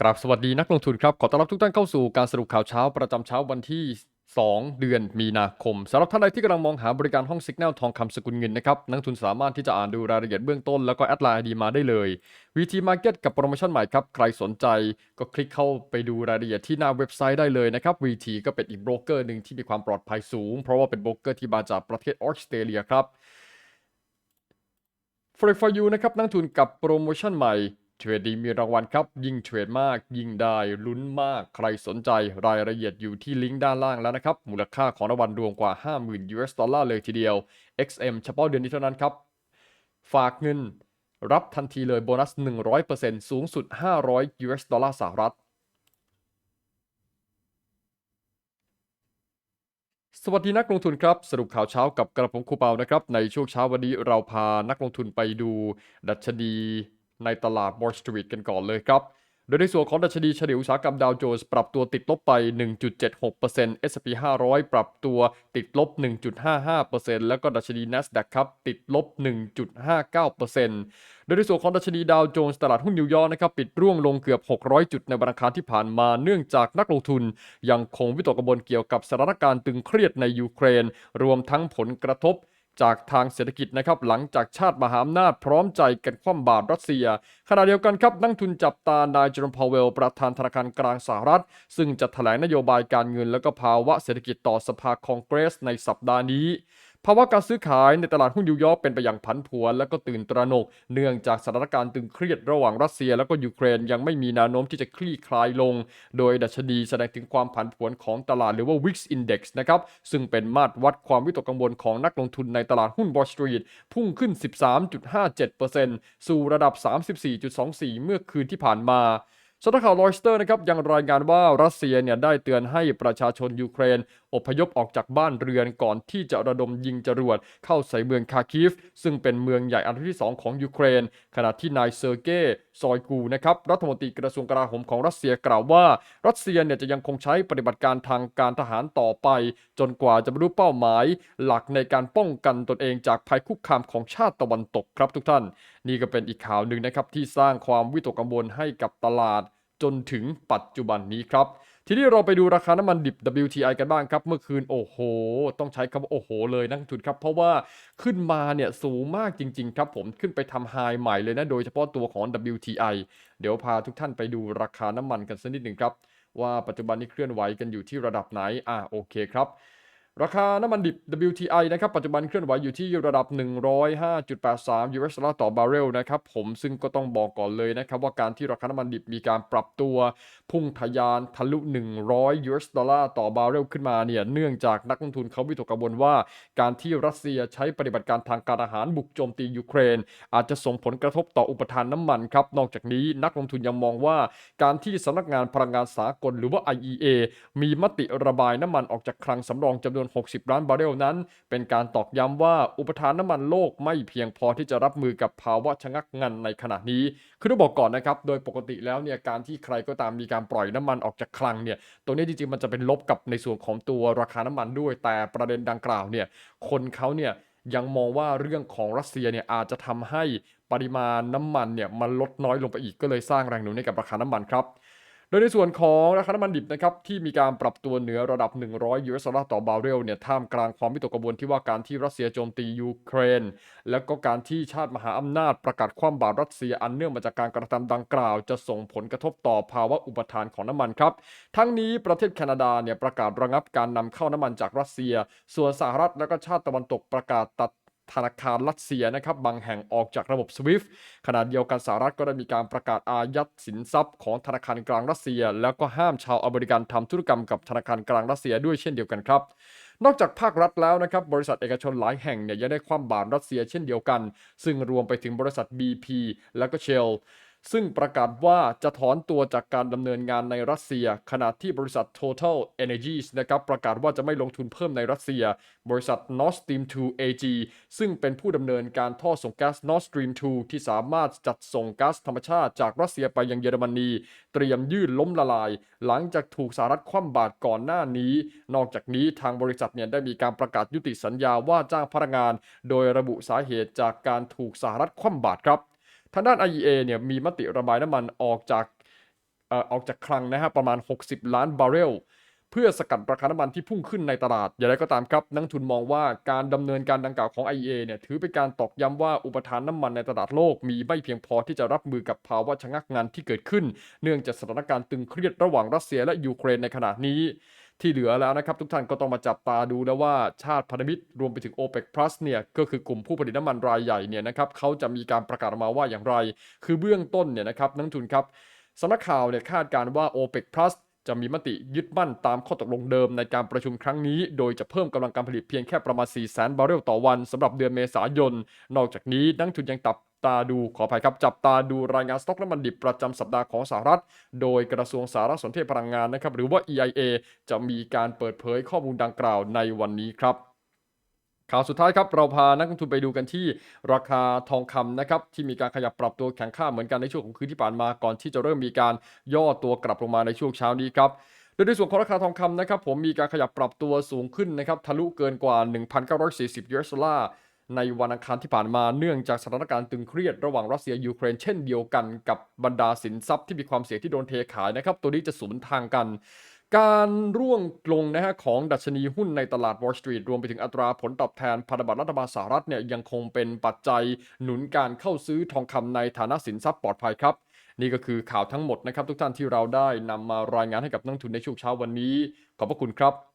กราบสวัสดีนักลงทุนครับ ขอต้อนรับทุกท่านเข้าสู่การสรุปข่าวเช้าประจำเช้าวันที่ 2 เดือนมีนาคมสำหรับท่านใดที่กำลังมองหาบริการห้องสิกแนลทองคำสกุลเงินนะครับนักลงทุนสามารถที่จะอ่านดูรายละเอียดเบื้องต้นแล้วก็แอดไลน์ดีมาได้เลย VT Market กับโปรโมชั่นใหม่ครับ ใครสนใจก็คลิกเข้าไปดูรายละเอียดที่หน้าเว็บไซต์ได้เลยนะครับ VT ก็เป็นอีกโบรกเกอร์หนึ่งที่มีความปลอดภัยสูง เพราะว่าเป็นโบรกเกอร์ที่มาจากประเทศออสเตรเลียครับ f r e for you นะครับนักลงทุนกับโปรโมชั่นใหม่ เทรดดีมีรางวัลครับ ยิ่งเทรดมาก ยิ่งได้ลุ้นมาก ใครสนใจรายละเอียดอยู่ที่ลิงก์ด้านล่างแล้วนะครับ มูลค่าของรางวัลรวมกว่า 50,000 US ดอลลาร์เลยทีเดียว XM เฉพาะเดือนนี้เท่านั้นครับ ฝากเงินรับทันทีเลยโบนัส 100%สูงสุด 500 US ดอลลาร์สหรัฐสวัสดีนักลงทุนครับสรุปข่าวเช้ากับกระผมครูเปานะครับในช่วงเช้าวันนี้เราพานักลงทุนไปดู ดัชนี ในตลาด Wall Street กันก่อนเลยครับ โดยในส่วนของดัชนีเฉลี่ยอุตสาหกรรมดาวโจนส์ปรับตัวติดลบไป 1.76% S&P 500 ปรับตัวติดลบ 1.55%แล้วก็ดัชนี NASDAQ ครับติดลบ 1.59%โดยในส่วนของดัชนีดาวโจนส์ตลาดหุ้นนิวยอร์กนะครับปิดร่วงลงเกือบ 600 จุดในวันอังคารที่ผ่านมาเนื่องจากนักลงทุน ยังคงวิตกกังวลเกี่ยวกับสถานการณ์ตึงเครียดในยูเครน รวมทั้งผลกระทบ จากทางเศรษฐกิจนะครับหลังจากชาติมหาอำนาจพร้อมใจกันคว่ำบาตรรัสเซีย ขณะเดียวกันครับนักทุนจับตานายเจอร์มพาวเวล ประธานธนาคารกลางสหรัฐ ซึ่งจะแถลงนโยบายการเงินและก็ภาวะเศรษฐกิจต่อสภาคองเกรสในสัปดาห์นี้ ภาวะการซื้อขายในตลาดหุ้นนิวยอร์กเป็นไปอย่างผันผวนและก็ตื่นตระหนก เนื่องจากสถานการณ์ตึงเครียดระหว่างรัสเซีย และก็ยูเครนยังไม่มีแนวโน้มที่จะคลี่คลายลง โดยดัชนีแสดงถึงความผันผวนของตลาดหรือว่า Wix Index นะครับ ซึ่งเป็นมาตรวัดความวิตกกังวลของนักลงทุนในตลาดหุ้น Wall Street พุ่งขึ้น 13.57%สู่ระดับ 34.24 เมื่อคืนที่ผ่านมา สำนักข่าวรอยสเตอร์นะครับยังรายงานว่ารัสเซียเนี่ยได้เตือนให้ประชาชนยูเครน อพยพออกจากบ้านเรือนก่อนที่จะระดมยิงจรวดเข้าใส่เมืองคาคิฟ ซึ่งเป็นเมืองใหญ่อันดับที่ 2 ของยูเครน ขณะที่นายเซอร์เกย์ซอยกูนะครับรัฐมนตรีกระทรวงกลาโหมของรัสเซียกล่าวว่า รัสเซียเนี่ยจะยังคงใช้ปฏิบัติการทางการทหารต่อไป จนกว่าจะบรรลุเป้าหมาย หลักในการป้องกันตนเองจากภัยคุกคามของชาติตะวันตกครับทุกท่าน นี่ก็เป็นอีกข่าวหนึ่งนะครับที่สร้างความวิตกกังวลให้กับตลาด จนถึงปัจจุบันนี้ครับ ทีนี้เราไปดูราคาน้ำมันดิบ WTI กันบ้างครับ เมื่อคืนโอ้โห ต้องใช้คำว่าโอ้โห เลยนักทุนครับ เพราะว่าขึ้นมาเนี่ยสูงมากจริง ๆ ครับผมขึ้นไปทำไฮใหม่เลยนะ โดยเฉพาะตัวของ WTI เดี๋ยวพาทุกท่านไปดูราคาน้ำมันกันสักนิดหนึ่งครับ ว่าปัจจุบันนี้เคลื่อนไหวกันอยู่ที่ระดับไหนอ่าโอเคครับ ราคาน้ำมันดิบ WTI นะครับปัจจุบันเคลื่อนไหวอยู่ที่ระดับ 105.83 US ดอลลาร์ต่อบาร์เรลนะครับผมซึ่งก็ต้องบอกก่อนเลยนะครับว่าการที่ราคาน้ำมันดิบมีการปรับตัว พุ่งทะยานทะลุ 100 US ดอลลาร์ต่อบาร์เรลขึ้นมาเนี่ยเนื่องจากนักลงทุนเขาวิตกกังวลว่า การที่รัสเซียใช้ปฏิบัติการทางการอาหารบุกโจมตียูเครน อาจจะส่งผลกระทบต่ออุปทานน้ำมันครับนอกจากนี้นักลงทุนยังมองว่า การที่สำนักงานพลังงานสากลหรือว่า IEA มีมติระบายน้ำมันออกจากคลังสำรองจำนวน 60 ล้านบาร์เรลนั้น เป็นการตอกย้ำว่าอุปทานน้ำมันโลกไม่เพียงพอที่จะรับมือกับภาวะชะงักงันในขณะนี้ คือต้องบอกก่อนนะครับ โดยปกติแล้วเนี่ยการที่ใครก็ตามมีการปล่อยน้ำมันออกจากคลังเนี่ยตรงนี้จริงๆมันจะเป็นลบกับในส่วนของตัวราคาน้ำมันด้วย แต่ประเด็นดังกล่าวเนี่ยคนเขาเนี่ยยังมองว่าเรื่องของรัสเซียเนี่ยอาจจะทำให้ปริมาณน้ำมันเนี่ยมันลดน้อยลงไปอีกก็เลยสร้างแรงหนุนให้กับราคาน้ำมันครับ ดยในส่วนของราคาน้ำมันดิบนะครับที่มีการปรับตัวเหนือระดับ 100 US ดอลลาร์ต่อบาร์เรลเนี่ยท่ามกลางความวิตกกังวลที่ว่าการที่รัสเซียโจมตียูเครน แล้วก็การที่ชาติมหาอำนาจประกาศคว่ำบาตรรัสเซียอันเนื่องมาจากการกระทำดังกล่าว จะส่งผลกระทบต่อภาวะอุปทานของน้ำมันครับ ทั้งนี้ประเทศแคนาดาเนี่ยประกาศระงับการนำเข้าน้ำมันจากรัสเซีย ส่วนสหรัฐและก็ชาติตะวันตกประกาศตัด ธนาคารรัสเซียนะครับบางแห่งออกจากระบบ SWIFT ขณะเดียวกันสหรัฐก็ได้มีการประกาศอายัดสินทรัพย์ของธนาคารกลางรัสเซีย แล้วก็ห้ามชาวอเมริกันทำธุรกรรมกับธนาคารกลางรัสเซียด้วยเช่นเดียวกันครับนอกจากภาครัฐแล้วนะครับบริษัทเอกชนหลายแห่งเนี่ยยังได้คว่ำบาตรรัสเซียเช่นเดียวกัน ซึ่งรวมไปถึงบริษัท BP และก็เชล ซึ่งประกาศว่าจะถอนตัวจากการดำเนินงานในรัสเซีย ขณะที่บริษัท Total Energies นะครับประกาศว่าจะไม่ลงทุนเพิ่มในรัสเซีย บริษัท Nord Stream 2 AG ซึ่งเป็นผู้ดำเนินการท่อส่งก๊าซ Nord Stream 2 ที่สามารถจัดส่งก๊าซธรรมชาติจากรัสเซียไปยังเยอรมนี เตรียมยื่นล้มละลาย หลังจากถูกสหรัฐคว่ำบาตรก่อนหน้านี้ นอกจากนี้ทางบริษัทเนี่ยได้มีการประกาศยุติสัญญาว่าจ้างพนักงาน โดยระบุสาเหตุจากการถูกสหรัฐคว่ำบาตรครับ ทางด้าน IEA เนี่ยมีมติระบายน้ำมันออกจากอ่อออกจากคลังนะฮะประมาณ 60 ล้านบาร์เรลเพื่อสกัดราคาน้ำมันที่พุ่งขึ้นในตลาด อย่างไรก็ตามครับ นักทุนมองว่าการดำเนินการดังกล่าวของ IEA เนี่ยถือเป็นการตอกย้ำว่าอุปทานน้ำมันในตลาดโลกมีไม่เพียงพอที่จะรับมือกับภาวะชะงักงันที่เกิดขึ้น เนื่องจากสถานการณ์ตึงเครียดระหว่างรัสเซียและยูเครนในขณะนี้ ที่เหลือแล้วนะครับทุกท่านก็ต้องมาจับตาดูแล้วว่าชาติพันธมิตรรวมไปถึง OPEC Plus เนี่ยก็คือกลุ่มผู้ผลิตน้ำมันรายใหญ่เนี่ยนะครับเขาจะมีการประกาศออกมาว่าอย่างไร คือเบื้องต้นเนี่ยนะครับนักทุนครับสำนักข่าวเนี่ยคาดการณ์ว่า OPEC Plus จะมีมติยึดมั่นตามข้อตกลงเดิมในการประชุมครั้งนี้ โดยจะเพิ่มกำลังการผลิตเพียงแค่ประมาณ 4 0 0 0 0 0 บาร์เรลต่อวันสำหรับเดือนเมษายน นอกจากนี้นักทุนยังตับ ตาดูขออภัยครับจับตาดูรายงานสต็อกน้ำมันดิบประจำสัปดาห์ของสหรัฐ โดยกระทรวงสารสนเทศพลังงานนะครับหรือว่า EIA จะมีการเปิดเผยข้อมูลดังกล่าวในวันนี้ครับข่าวสุดท้ายครับเราพานักลงทุนไปดูกันที่ราคาทองคำนะครับที่มีการขยับปรับตัวแข็งค่าเหมือนกันในช่วงของคืนที่ผ่านมาก่อนที่จะเริ่มมีการย่อตัวกลับลงมาในช่วงเช้านี้ครับโดยในส่วนของราคาทองคำนะครับผมมีการขยับปรับตัวสูงขึ้นนะครับทะลุเกินกว่า 1,940 US ดอลลาร์ ในวันอังคารที่ผ่านมาเนื่องจากสถานการณ์ตึงเครียดระหว่างรัสเซียยูเครนเช่นเดียวกันกับบรรดาสินทรัพย์ที่มีความเสี่ยงที่โดนเทขายนะครับ ตัวนี้จะสวนทางกัน การร่วงลงนะฮะของดัชนีหุ้นในตลาด Wall Street รวมไปถึงอัตราผลตอบแทนพันธบัตรรัฐบาลสหรัฐเนี่ยยังคงเป็นปัจจัยหนุนการเข้าซื้อทองคำในฐานะสินทรัพย์ปลอดภัยครับนี่ก็คือข่าวทั้งหมดนะครับ ทุกท่านที่เราได้นำมารายงานให้กับนักทุนในช่วงเช้าวันนี้ ขอบพระคุณครับ